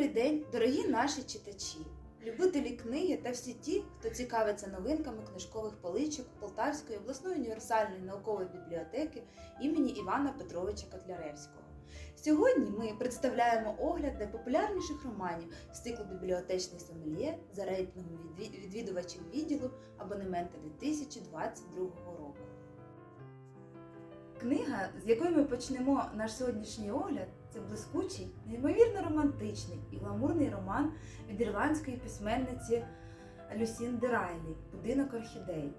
Добрий день, дорогі наші читачі, любителі книги та всі ті, хто цікавиться новинками книжкових поличок Полтавської обласної універсальної наукової бібліотеки імені Івана Петровича Котляревського. Сьогодні ми представляємо огляд найпопулярніших романів з циклу бібліотечний сомельє за рейтингом відвідувачів відділу абонемента 2022 року. Книга, з якої ми почнемо наш сьогоднішній огляд, це блискучий, неймовірно романтичний і гламурний роман від ірландської письменниці Люсінди Райлі Будинок орхідей.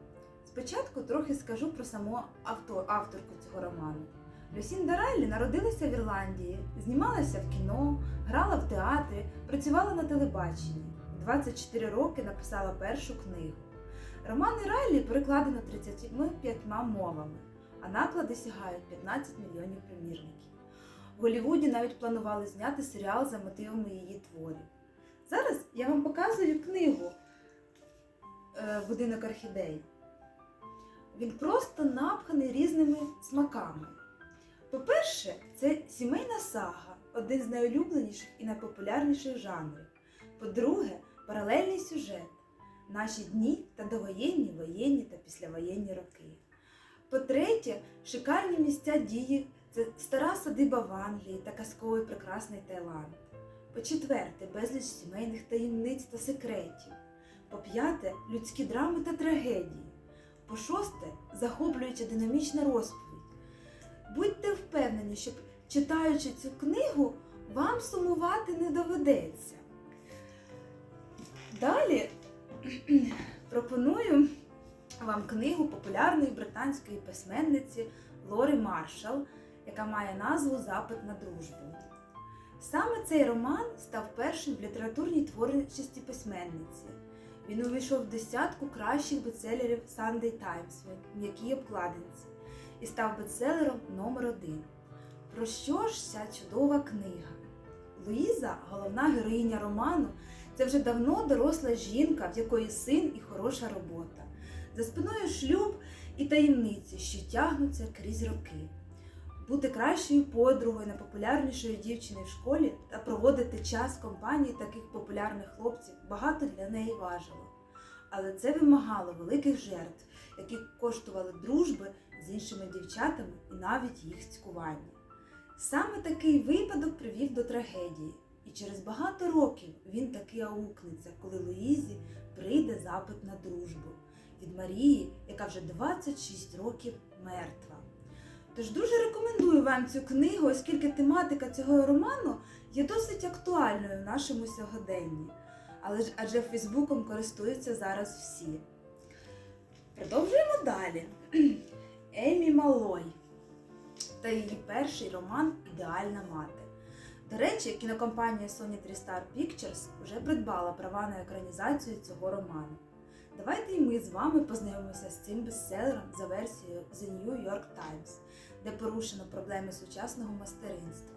Спочатку трохи скажу про саму авто- авторку цього роману. Люсінда Райлі народилася в Ірландії, знімалася в кіно, грала в театрі, працювала на телебаченні. 24 роки написала першу книгу. Романи Райлі перекладено 35 мовами, а наклади сягають 15 мільйонів примірників. В Голлівуді навіть планували зняти серіал за мотивами її творів. Зараз я вам показую книгу е, Будинок орхідей. Він просто напханий різними смаками. По-перше, це сімейна сага, один з найулюбленіших і найпопулярніших жанрів. По-друге, паралельний сюжет наші дні та довоєнні, воєнні та післявоєнні роки. По-третє, шикарні місця дії це стара садиба в Англії та казковий прекрасний Таїланд. По-четверте, безліч сімейних таємниць та секретів. По-п'яте, людські драми та трагедії. По-шосте, захоплююча динамічна розповідь. Будьте впевнені, що читаючи цю книгу, вам сумувати не доведеться. Далі пропоную вам книгу популярної британської письменниці Лори Маршал, яка має назву Запит на дружбу. Саме цей роман став першим в літературній творчості письменниці. Він увійшов в десятку кращих бестселерів Sunday Times в м'якій обкладинці і став бестселером номер один. Про що ж ця чудова книга? Луїза, головна героїня роману, це вже давно доросла жінка, в якої син і хороша робота. За спиною шлюб і таємниці, що тягнуться крізь роки. Бути кращою подругою найпопулярнішої дівчини в школі та проводити час в компанії таких популярних хлопців багато для неї важило. Але це вимагало великих жертв, які коштували дружби з іншими дівчатами і навіть їх цькування. Саме такий випадок привів до трагедії, і через багато років він таки аукнеться, коли Луїзі прийде запит на дружбу від Марії, яка вже 26 років мертва. Тож дуже рекомендую вам цю книгу, оскільки тематика цього роману є досить актуальною в нашому сьогоденні. Але ж адже Фейсбуком користуються зараз всі. Продовжуємо далі. Емі Малой та її перший роман Ідеальна мати. До речі, кінокомпанія Sony 3 Star Pictures вже придбала права на екранізацію цього роману. Давайте і ми з вами познайомимося з цим бестселером за версією The New York Times, де порушено проблеми сучасного мастеринства.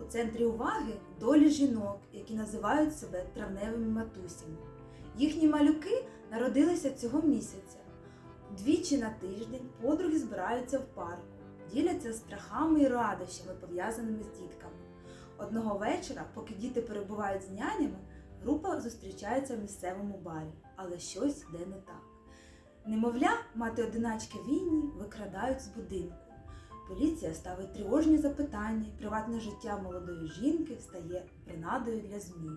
У центрі уваги долі жінок, які називають себе травневими матусями. Їхні малюки народилися цього місяця. Двічі на тиждень подруги збираються в парку, діляться страхами і радощами, пов'язаними з дітками. Одного вечора, поки діти перебувають з нянями, група зустрічається в місцевому барі, але щось йде не так. Немовля, мати одиначки Вінні викрадають з будинку. Поліція ставить тривожні запитання, приватне життя молодої жінки стає принадою для ЗМІ.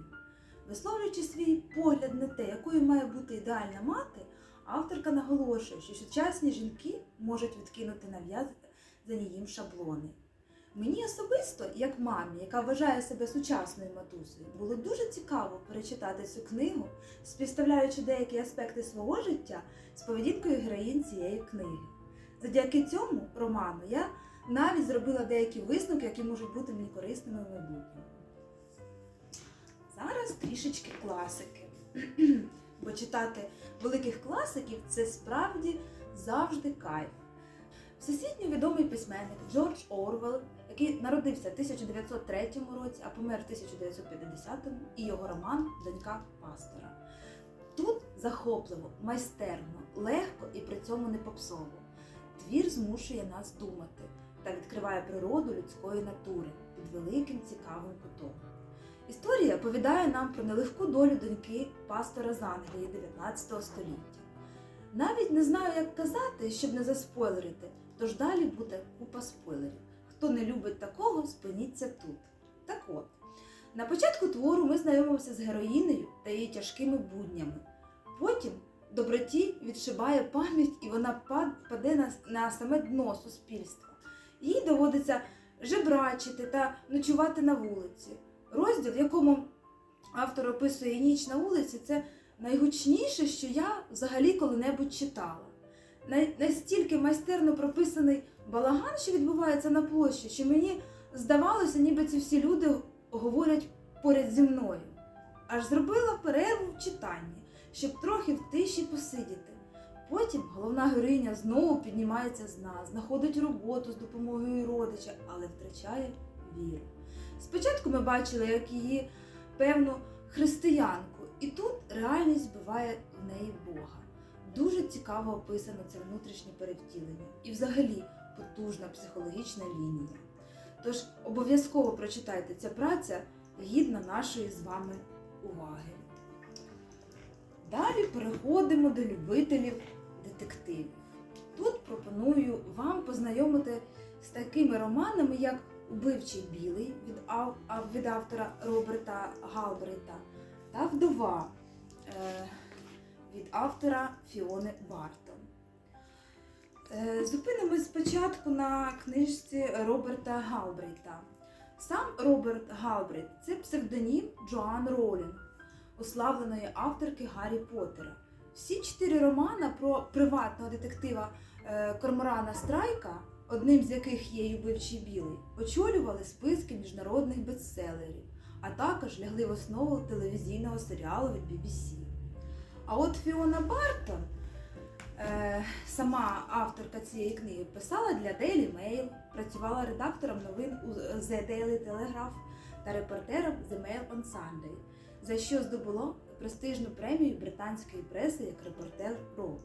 Висловлюючи свій погляд на те, якою має бути ідеальна мати, авторка наголошує, що сучасні жінки можуть відкинути нав'язані їм шаблони. Мені особисто, як мамі, яка вважає себе сучасною матусею, було дуже цікаво перечитати цю книгу, співставляючи деякі аспекти свого життя з поведінкою героїн цієї книги. Завдяки цьому роману я навіть зробила деякі висновки, які можуть бути мені корисними в майбутньому. Зараз трішечки класики. Бо читати великих класиків це справді завжди кайф. Всесвітньо відомий письменник Джордж Орвел, який народився в 1903 році, а помер в 1950 і його роман Донька пастора. Тут захопливо, майстерно, легко і при цьому не попсово. Твір змушує нас думати та відкриває природу людської натури під великим цікавим кутом. Історія оповідає нам про нелегку долю доньки пастора з Англії 19 століття. Навіть не знаю, як казати, щоб не заспойлерити, тож далі буде купа спойлерів. Хто не любить такого, спиніться тут. Так от, на початку твору ми знайомимося з героїнею та її тяжкими буднями. Потім доброті відшибає пам'ять і вона паде на, саме дно суспільства. Їй доводиться жебрачити та ночувати на вулиці. Розділ, в якому автор описує ніч на вулиці, це найгучніше, що я взагалі коли-небудь читала. Настільки майстерно прописаний балаган, що відбувається на площі, що мені здавалося, ніби ці всі люди говорять поряд зі мною. Аж зробила перерву в читанні, щоб трохи в тиші посидіти. Потім головна героїня знову піднімається з нас, знаходить роботу з допомогою родича, але втрачає віру. Спочатку ми бачили, як її певну християнку, і тут реальність вбиває в неї Бога. Дуже цікаво описано це внутрішнє перевтілення і взагалі потужна психологічна лінія. Тож обов'язково прочитайте ця праця гідна нашої з вами уваги. Далі переходимо до любителів детективів. Тут пропоную вам познайомити з такими романами, як Убивчий білий від, ав- від автора Роберта Галбрейта та Вдова е, від автора Фіони Бартон. Е, Зупинимось спочатку на книжці Роберта Галбрейта. Сам Роберт Галбрейт це псевдонім Джоан Ролінг, уславленої авторки Гаррі Поттера. Всі чотири романа про приватного детектива е, Корморана Страйка, одним з яких є «І «Убивчий білий, очолювали списки міжнародних бестселерів, а також лягли в основу телевізійного серіалу від BBC. А от Фіона Бартон, е, сама авторка цієї книги, писала для Daily Mail, працювала редактором новин у The Daily Telegraph та репортером The Mail on Sunday, за що здобуло престижну премію британської преси як репортер року.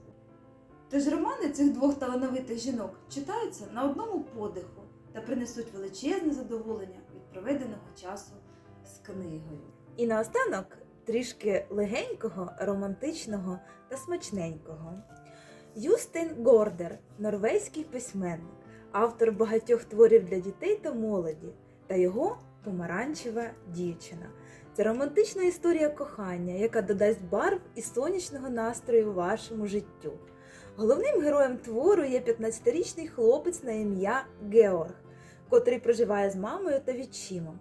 Тож романи цих двох талановитих жінок читаються на одному подиху та принесуть величезне задоволення від проведеного часу з книгою. І наостанок трішки легенького, романтичного та смачненького. Юстин Гордер, норвезький письменник, автор багатьох творів для дітей та молоді, та його помаранчева дівчина. Це романтична історія кохання, яка додасть барв і сонячного настрою вашому життю. Головним героєм твору є 15-річний хлопець на ім'я Георг, котрий проживає з мамою та відчимом.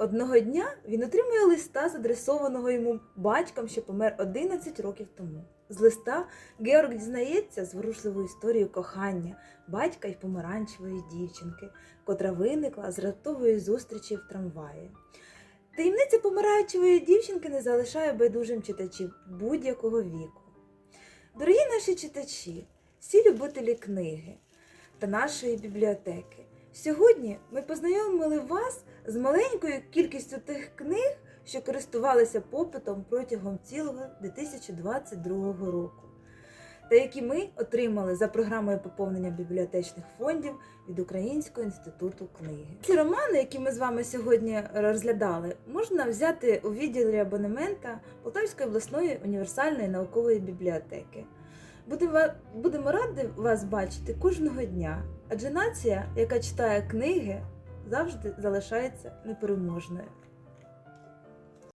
Одного дня він отримує листа, задресованого йому батьком, що помер 11 років тому. З листа Георг дізнається зворушливу історію кохання батька й помаранчевої дівчинки, котра виникла з раптової зустрічі в трамваї. Таємниця помаранчевої дівчинки не залишає байдужим читачів будь-якого віку. Дорогі наші читачі, всі любителі книги та нашої бібліотеки. Сьогодні ми познайомили вас з маленькою кількістю тих книг, що користувалися попитом протягом цілого 2022 року, та які ми отримали за програмою поповнення бібліотечних фондів від Українського інституту книги. Ці романи, які ми з вами сьогодні розглядали, можна взяти у відділі абонемента Полтавської обласної універсальної наукової бібліотеки. Будемо, будемо раді вас бачити кожного дня, адже нація, яка читає книги, завжди залишається непереможною.